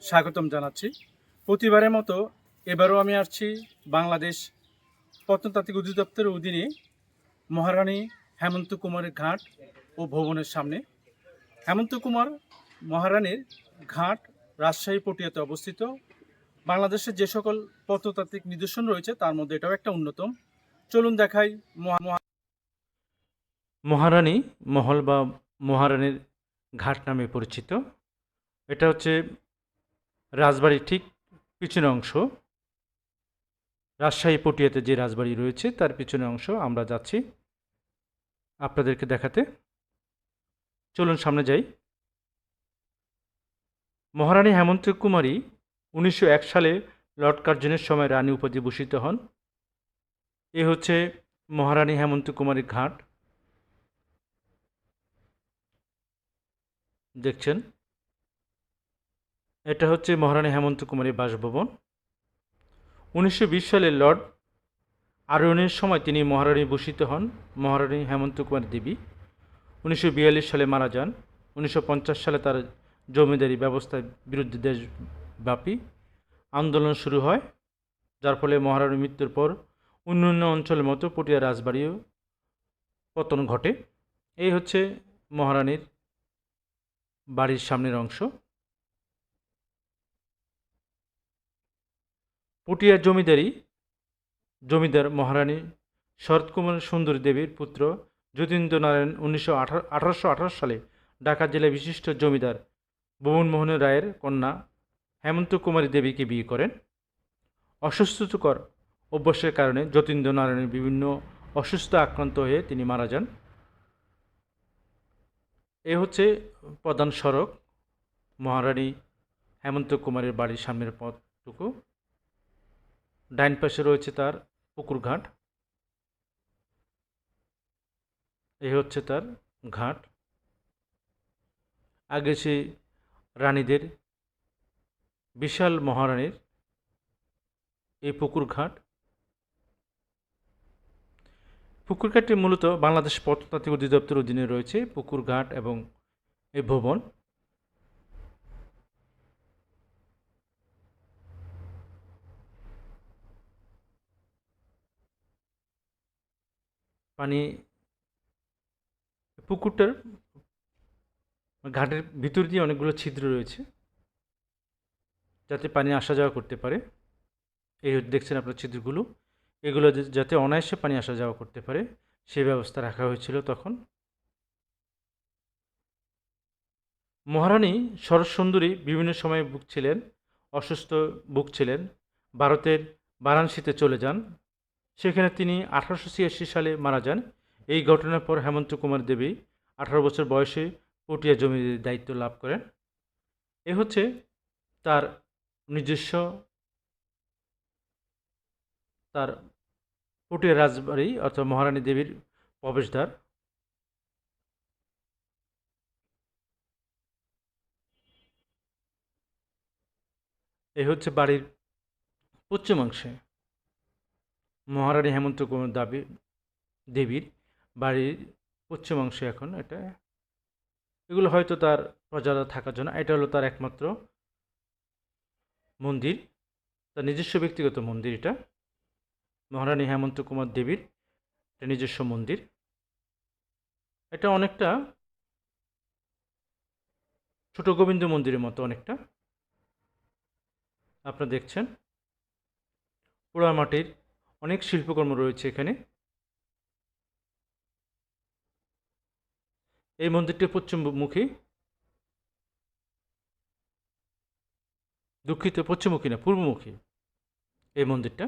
স্বাগতম জানাচ্ছি। প্রতিবারের মতো এবারও আমি আসছি বাংলাদেশ প্রত্নতাত্ত্বিক অধিদপ্তরের অধীনে মহারানী হেমন্ত কুমারের ঘাট ও ভবনের সামনে। হেমন্ত কুমার মহারানীর ঘাট রাজশাহী পটিয়াতে অবস্থিত। বাংলাদেশের যে সকল প্রত্নতাত্ত্বিক নিদর্শন রয়েছে, তার মধ্যে এটাও একটা অন্যতম। চলুন দেখাই মহা- মহা- মহারানী মহল বা মহারানীর ঘাট নামে পরিচিত। এটা হচ্ছে রাজবাড়ির ঠিক পিছনে অংশ। রাজশাহী পটিয়াতে যে রাজবাড়ি রয়েছে, তার পিছনে অংশ আমরা যাচ্ছি আপনাদেরকে দেখাতে। চলুন সামনে যাই। মহারানী হেমন্ত কুমারী উনিশশো এক সালে লর্ড কার্জনের সময় রানী উপাধি ভূষিত হন। এ হচ্ছে মহারানী হেমন্ত কুমারীর ঘাট। দেখছেন? এটা হচ্ছে মহারানী হেমন্ত কুমারী বাসভবন। উনিশশো বিশ সালে লর্ড আরোহণের সময় তিনি মহারানী ভূষিত হন, মহারানী হেমন্ত কুমার দেবী। উনিশশো বিয়াল্লিশ সালে মারা যান, উনিশশো পঞ্চাশ সালে তার জমিদারি ব্যবস্থার বিরুদ্ধে দেশব্যাপী আন্দোলন শুরু হয়, যার ফলে মহারানীর মৃত্যুর পর অন্যান্য অঞ্চলের মতো পটিয়া রাজবাড়িও পতন ঘটে। এই হচ্ছে মহারানীর বাড়ির সামনের অংশ। পটিয়ার জমিদারি, জমিদার মহারানী শরৎকুমার সুন্দরী দেবীর পুত্র যতীন্দ্র নারায়ণ উনিশশো আঠারোশো আঠারো সালে ঢাকা জেলার বিশিষ্ট জমিদার ভুবনমোহন রায়ের কন্যা হেমন্ত কুমারী দেবীকে বিয়ে করেন। অসুস্থকর অভ্যাসের কারণে যতীন্দ্র নারায়ণের বিভিন্ন অসুস্থ আক্রান্ত হয়ে তিনি মারা যান। এ হচ্ছে প্রধান সড়ক। মহারানী হেমন্ত কুমারের বাড়ির সামনের পথটুকু। ডাইন পাশে রয়েছে তার পুকুরঘাট এই হচ্ছে তার ঘাট। আগে সে রানীদের, বিশাল মহারানীর এই পুকুর ঘাট। পুকুর ঘাটটি মূলত বাংলাদেশ প্রত্নতাত্ত্বিক অধিদপ্তর অধীনে রয়েছে। পুকুর ঘাট এবং এই ভবন। পানি পুকুরটার ঘাটের ভিতর দিয়ে অনেকগুলো ছিদ্র রয়েছে, যাতে পানি আসা যাওয়া করতে পারে। এই দেখছেন আপনার ছিদ্রগুলো। এগুলো যাতে অনায়াসে পানি আসা যাওয়া করতে পারে সেই ব্যবস্থা রাখা হয়েছিল তখন। মহারানী শরৎসুন্দরী বিভিন্ন সময়ে ছিলেন অসুস্থ বুক ছিলেন ভারতের বারাণসীতে চলে যান। সেখানে তিনি আঠারোশো ছিয়াশি সালে মারা যান। এই ঘটনার পর হেমন্ত কুমার দেবী আঠারো বছর বয়সে পটিয়া জমির দায়িত্ব লাভ করেন। এ হচ্ছে তার নিজস্ব তার পটিয়া রাজবাড়ি অর্থাৎ মহারানী দেবীর প্রবেশদ্বার। এই হচ্ছে বাড়ির পশ্চিমাংশে মহারানী হেমন্ত কুমার দাবি, দেবীর বাড়ির পশ্চিমাংশে এখন এটা। এগুলো হয়তো তার প্রজারা থাকার জন্য। এটা হলো তার একমাত্র মন্দির, তার নিজস্ব ব্যক্তিগত মন্দির এটা। মহারানী হেমন্ত কুমার দেবীর একটা নিজস্ব মন্দির। এটা অনেকটা ছোট গোবিন্দ মন্দিরের মতো অনেকটা। আপনারা দেখছেন পোড়া মাটির অনেক শিল্পকর্ম রয়েছে এখানে। এই মন্দিরটি পশ্চিমমুখী। দুঃখিত পশ্চিমমুখী না পূর্বমুখী এই মন্দিরটা।